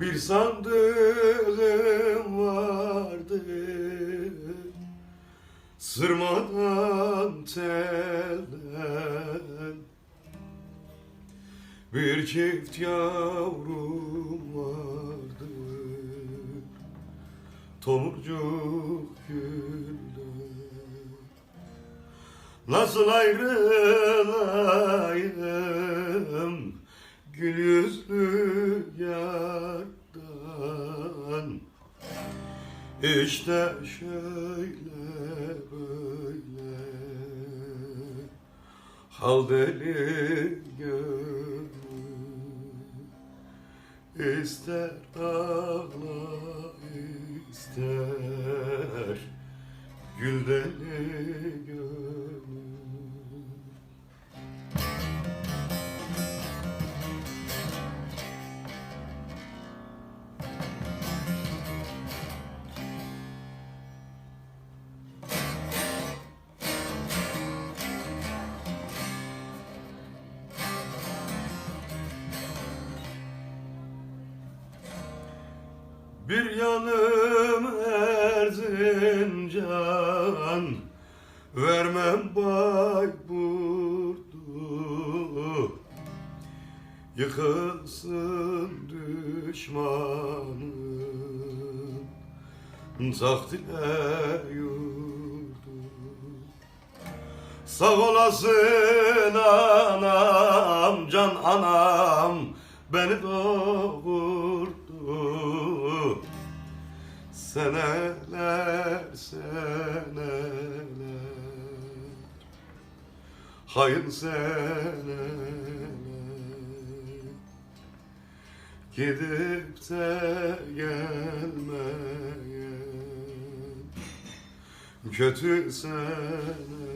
Bir sandığım vardı. Sırmadan telden Bir çift yavrum vardı. Tomurcuk güller. Nasıl ayrılayım Gül yüzlü İşte şöyle böyle. Hal deli gönül İster ağla Bir yanım Erzincan Vermem Bayburt'u. Yıkılsın düşmanın Tahtine yurdu Sağ olasın anam, can anam Beni doğurdu Seneler, seneler. Hayır seneler. Gidip de gelmeyen Kötü seneler